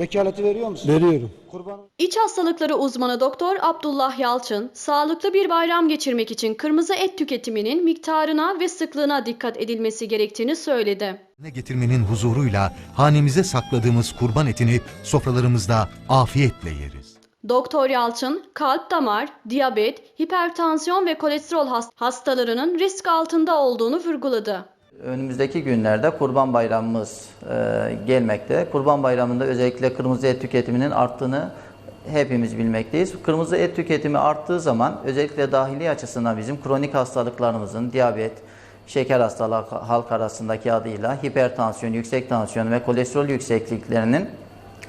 Vekaleti veriyor musun? Veriyorum. Kurban İç hastalıkları uzmanı Doktor Abdullah Yalçın, sağlıklı bir bayram geçirmek için kırmızı et tüketiminin miktarına ve sıklığına dikkat edilmesi gerektiğini söyledi. Ne getirmenin huzuruyla hanemize sakladığımız kurban etini sofralarımızda afiyetle yeriz. Doktor Yalçın, kalp damar, diyabet, hipertansiyon ve kolesterol has- hastalarının risk altında olduğunu vurguladı. Önümüzdeki günlerde Kurban Bayramımız e, gelmekte. Kurban Bayramı'nda özellikle kırmızı et tüketiminin arttığını hepimiz bilmekteyiz. Kırmızı et tüketimi arttığı zaman özellikle dahili açısından bizim kronik hastalıklarımızın diyabet, şeker hastalığı halk arasındaki adıyla hipertansiyon, yüksek tansiyon ve kolesterol yüksekliklerinin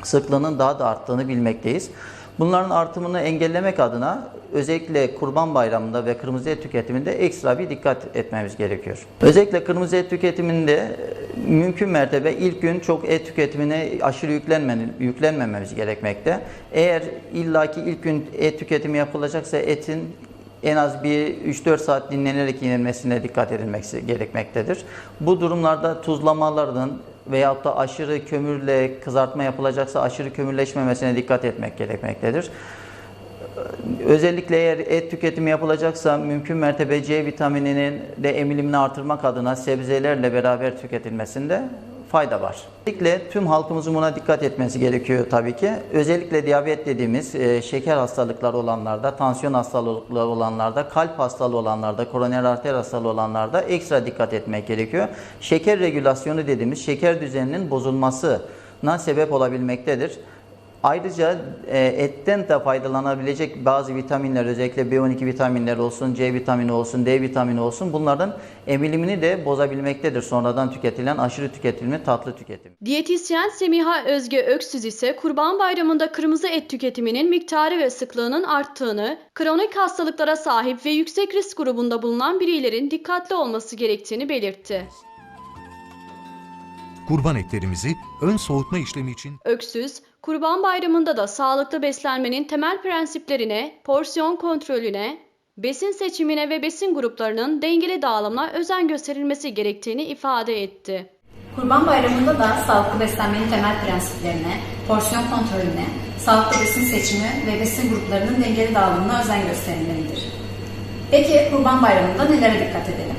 sıklığının daha da arttığını bilmekteyiz. Bunların artımını engellemek adına özellikle Kurban Bayramı'nda ve kırmızı et tüketiminde ekstra bir dikkat etmemiz gerekiyor. Özellikle kırmızı et tüketiminde mümkün mertebe ilk gün çok et tüketimine aşırı yüklenmememiz gerekmekte. Eğer illaki ilk gün et tüketimi yapılacaksa etin en az bir 3-4 saat dinlenerek yenilmesine dikkat edilmesi gerekmektedir. Bu durumlarda tuzlamaların veyahut da aşırı kömürle kızartma yapılacaksa aşırı kömürleşmemesine dikkat etmek gerekmektedir. Özellikle eğer et tüketimi yapılacaksa mümkün mertebe C vitamininin de emilimini artırmak adına sebzelerle beraber tüketilmesinde fayda var. Özellikle tüm halkımızın buna dikkat etmesi gerekiyor tabii ki. Özellikle diyabet dediğimiz e, şeker hastalıkları olanlarda, tansiyon hastalıkları olanlarda, kalp hastalığı olanlarda, koroner arter hastalığı olanlarda ekstra dikkat etmek gerekiyor. Şeker regülasyonu dediğimiz şeker düzeninin bozulmasına sebep olabilmektedir. Ayrıca e, etten de faydalanabilecek bazı vitaminler özellikle B12 vitaminleri olsun, C vitamini olsun, D vitamini olsun bunların emilimini de bozabilmektedir. Sonradan tüketilen aşırı tüketilme, tatlı tüketim. Diyetisyen Semiha Özge Öksüz ise Kurban Bayramı'nda kırmızı et tüketiminin miktarı ve sıklığının arttığını, kronik hastalıklara sahip ve yüksek risk grubunda bulunan bireylerin dikkatli olması gerektiğini belirtti. Kurban etlerimizi ön soğutma işlemi için Öksüz, Kurban Bayramı'nda da sağlıklı beslenmenin temel prensiplerine, porsiyon kontrolüne, besin seçimine ve besin gruplarının dengeli dağılımına özen gösterilmesi gerektiğini ifade etti. Kurban Bayramı'nda da sağlıklı beslenmenin temel prensiplerine, porsiyon kontrolüne, sağlıklı besin seçimi ve besin gruplarının dengeli dağılımına özen gösterilmelidir. Peki Kurban Bayramı'nda nelere dikkat edelim?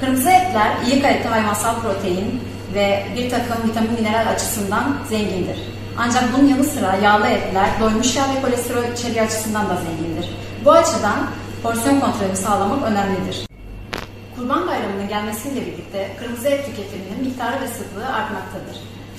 Kırmızı etler iyi kalite hayvansal protein ve bir takım vitamin mineral açısından zengindir. Ancak bunun yanı sıra yağlı etler doymuş yağ ve kolesterol içeriği açısından da zengindir. Bu açıdan porsiyon kontrolünü sağlamak önemlidir. Kurban Bayramı'nın gelmesiyle birlikte kırmızı et tüketiminin miktarı ve sıklığı artmaktadır.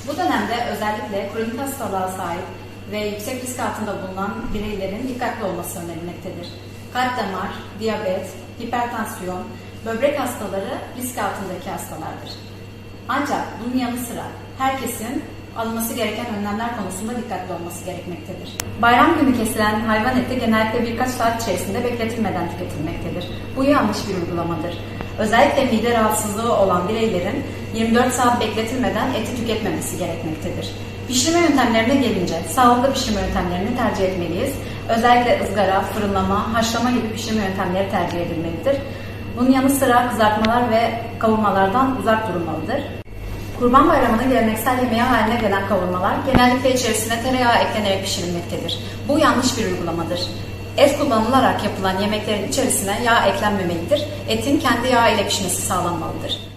Bu dönemde özellikle kronik hastalığa sahip ve yüksek risk altında bulunan bireylerin dikkatli olması önerilmektedir. Kalp damar, diyabet, hipertansiyon, böbrek hastaları risk altındaki hastalardır. Ancak bunun yanı sıra herkesin alınması gereken önlemler konusunda dikkatli olması gerekmektedir. Bayram günü kesilen hayvan eti genellikle birkaç saat içerisinde bekletilmeden tüketilmektedir. Bu yanlış bir uygulamadır. Özellikle mide rahatsızlığı olan bireylerin 24 saat bekletilmeden eti tüketmemesi gerekmektedir. Pişirme yöntemlerine gelince sağlıklı pişirme yöntemlerini tercih etmeliyiz. Özellikle ızgara, fırınlama, haşlama gibi pişirme yöntemleri tercih edilmelidir. Bunun yanı sıra kızartmalar ve kavurmalardan uzak durulmalıdır. Kurban Bayramı'nın geleneksel yemeği haline gelen kavurmalar genellikle içerisine tereyağı eklenerek pişirilmektedir. Bu yanlış bir uygulamadır. Et kullanılarak yapılan yemeklerin içerisine yağ eklenmemelidir. Etin kendi yağ ile pişmesi sağlanmalıdır.